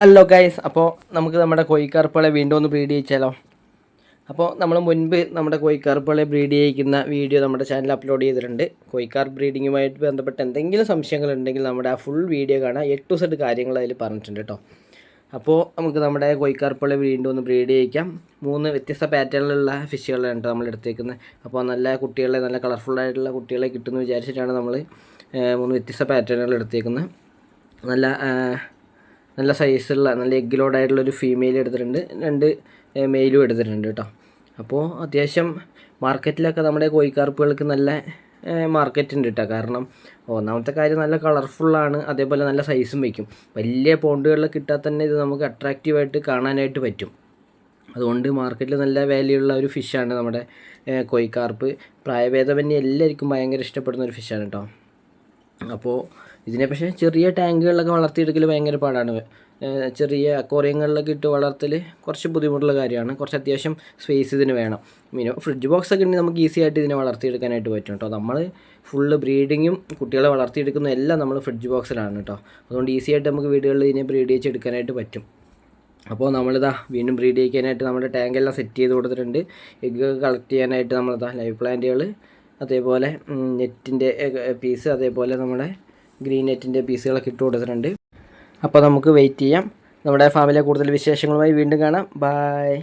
Hello guys അപ്പോൾ നമുക്ക് നമ്മുടെ കോഴിക്കാർപ്പുകളെ വീണ്ടും ഒന്ന് ബ്രീഡ് ചെയ്യിച്ചാലോ അപ്പോൾ നമ്മൾ മുൻപ് നമ്മുടെ കോഴിക്കാർപ്പുകളെ ബ്രീഡ് ചെയ്യിക്കുന്ന വീഡിയോ നമ്മുടെ ചാനൽ അപ്ലോഡ് ചെയ്തിട്ടുണ്ട്. കോഴിക്കാർ ബ്രീഡിങ്ങുമായിട്ട് ബന്ധപ്പെട്ട് എന്തെങ്കിലും സംശയങ്ങളുണ്ടെങ്കിൽ നമ്മുടെ ആ ഫുൾ വീഡിയോ കാണാം എട്ട് ടു സെഡ് കാര്യങ്ങൾ അതിൽ പറഞ്ഞിട്ടുണ്ട് കേട്ടോ. അപ്പോൾ നമുക്ക് നമ്മുടെ കോഴിക്കാർപ്പുകളെ വീണ്ടും ഒന്ന് ബ്രീഡ് ചെയ്യിക്കാം മൂന്ന് വ്യത്യസ്ത പാറ്റേണിലുള്ള ഫിഷുകളാണ് കേട്ടോ നമ്മൾ എടുത്തേക്കുന്നത്. അപ്പോൾ നല്ല കുട്ടികളെ നല്ല കളർഫുൾ ആയിട്ടുള്ള കുട്ടികളെ കിട്ടുമെന്ന് വിചാരിച്ചിട്ടാണ് നമ്മൾ മൂന്ന് വ്യത്യസ്ത പാറ്റേണുകൾ എടുത്തേക്കുന്നത്. നല്ല നല്ല സൈസുള്ള നല്ല എഗ് ലോഡായിട്ടുള്ള ഒരു ഫീമെയിൽ എടുത്തിട്ടുണ്ട്. രണ്ട് മെയിലും എടുത്തിട്ടുണ്ട് കേട്ടോ അപ്പോൾ അത്യാവശ്യം മാർക്കറ്റിലൊക്കെ നമ്മുടെ കോഴിക്കാർപ്പുകൾക്ക് നല്ല മാർക്കറ്റ് ഉണ്ട് കേട്ടോ കാരണം ഒന്നാമത്തെ കാര്യം നല്ല കളർഫുള്ളാണ് അതേപോലെ നല്ല സൈസും വയ്ക്കും വലിയ പോണ്ടുകളിൽ കിട്ടാൻ തന്നെ ഇത് നമുക്ക് അട്രാക്റ്റീവായിട്ട് കാണാനായിട്ട് പറ്റും. അതുകൊണ്ട് മാർക്കറ്റിൽ നല്ല വാല്യൂ ഉള്ള ഒരു ഫിഷാണ് നമ്മുടെ കോഴിക്കാർപ്പ്. പ്രായഭേദമന്യേ എല്ലാവർക്കും ഭയങ്കര ഇഷ്ടപ്പെടുന്ന ഒരു ഫിഷാണ് കേട്ടോ അപ്പോൾ ഇതിനെ പക്ഷേ ചെറിയ ടാങ്കുകളിലൊക്കെ വളർത്തിയെടുക്കൽ ഭയങ്കര പാടാണ്. ചെറിയ അക്വോറിയങ്ങളിലൊക്കെ ഇട്ട് വളർത്തൽ കുറച്ച് ബുദ്ധിമുട്ടുള്ള കാര്യമാണ്. കുറച്ച് അത്യാവശ്യം സ്പേസ് ഇതിന് വേണം. മീനോ ഫ്രിഡ്ജ് ബോക്സ് ഒക്കെ ഉണ്ടെങ്കിൽ നമുക്ക് ഈസി ആയിട്ട് ഇതിനെ വളർത്തിയെടുക്കാനായിട്ട് പറ്റും കേട്ടോ. നമ്മൾ ഫുള്ള് ബ്രീഡിങ്ങും കുട്ടികളെ വളർത്തിയെടുക്കുന്ന എല്ലാം നമ്മൾ ഫ്രിഡ്ജ് ബോക്സിലാണ് കേട്ടോ. അതുകൊണ്ട് ഈസി ആയിട്ട് നമുക്ക് വീടുകളിൽ ഇതിനെ ബ്രീഡ് ചെയ്തെടുക്കാനായിട്ട് പറ്റും. അപ്പോൾ നമ്മളിതാ വീണ്ടും ബ്രീഡ് ചെയ്യിക്കാനായിട്ട് നമ്മുടെ ടാങ്കെല്ലാം സെറ്റ് ചെയ്ത് കൊടുത്തിട്ടുണ്ട്. എഗ്ഗ് കളക്ട് ചെയ്യാനായിട്ട് നമ്മളിതാ ലൈവ് പ്ലാന്റുകൾ അതേപോലെ നെറ്റിന്റെ പീസ് അതേപോലെ നമ്മുടെ ഗ്രീൻ നെറ്റിന്റെ പീസുകളൊക്കെ ഇട്ട് കൊടുത്തിട്ടുണ്ട്. അപ്പോൾ നമുക്ക് വെയിറ്റ് ചെയ്യാം. നമ്മുടെ ഫാമിലെ കൂടുതൽ വിശേഷങ്ങളുമായി വീണ്ടും കാണാം. ബായ്